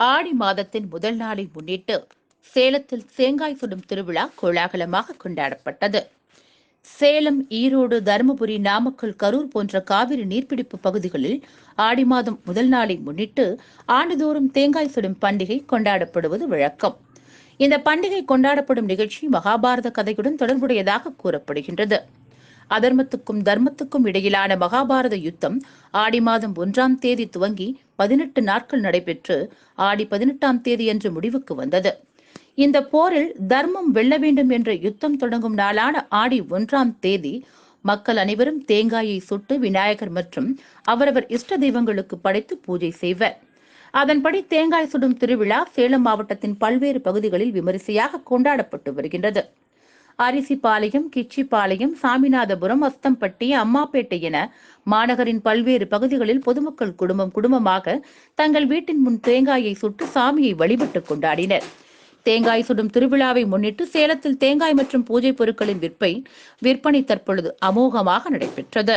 ஆடி மாதத்தின் முதல் நாளை முன்னிட்டு சேலத்தில் தேங்காய் சுடும் திருவிழா கோலாகலமாக கொண்டாடப்பட்டது. சேலம் ஈரோடு தருமபுரி நாமக்கல் கரூர் போன்ற காவிரி நீர்பிடிப்பு பகுதிகளில் ஆடி மாதம் முதல் நாளை முன்னிட்டு ஆண்டுதோறும் தேங்காய் சுடும் பண்டிகை கொண்டாடப்படுவது வழக்கம். இந்த பண்டிகை கொண்டாடப்படும் நிகழ்ச்சி மகாபாரத கதையுடன் தொடர்புடையதாக கூறப்படுகின்றது. அதர்மத்துக்கும் தர்மத்துக்கும் இடையிலான மகாபாரத யுத்தம் ஆடி மாதம் ஒன்றாம் தேதி துவங்கி பதினெட்டு நாட்கள் நடைபெற்று ஆடி பதினெட்டாம் தேதி என்று முடிவுக்கு வந்தது. இந்த போரில் தர்மம் வெல்ல வேண்டும் என்ற யுத்தம் தொடங்கும் நாளான ஆடி ஒன்றாம் தேதி மக்கள் அனைவரும் தேங்காயை சுட்டு விநாயகர் மற்றும் அவரவர் இஷ்ட தெய்வங்களுக்கு படைத்து பூஜை செய்வர். அதன்படி தேங்காய் சுடும் திருவிழா சேலம் மாவட்டத்தின் பல்வேறு பகுதிகளில் விமரிசையாக கொண்டாடப்பட்டு வருகின்றது. அரிசிபாளையம் கிச்சிபாளையம் சாமிநாதபுரம் அஸ்தம்பட்டி அம்மாப்பேட்டை என மாநகரின் பல்வேறு பகுதிகளில் பொதுமக்கள் குடும்பம் குடும்பமாக தங்கள் வீட்டின் முன் தேங்காயை சுட்டு சாமியை வழிபட்டு கொண்டாடினர். தேங்காய் சுடும் திருவிழாவை முன்னிட்டு சேலத்தில் தேங்காய் மற்றும் பூஜை பொருட்களின் விற்பை விற்பனை தற்பொழுது அமோகமாக நடைபெற்றது.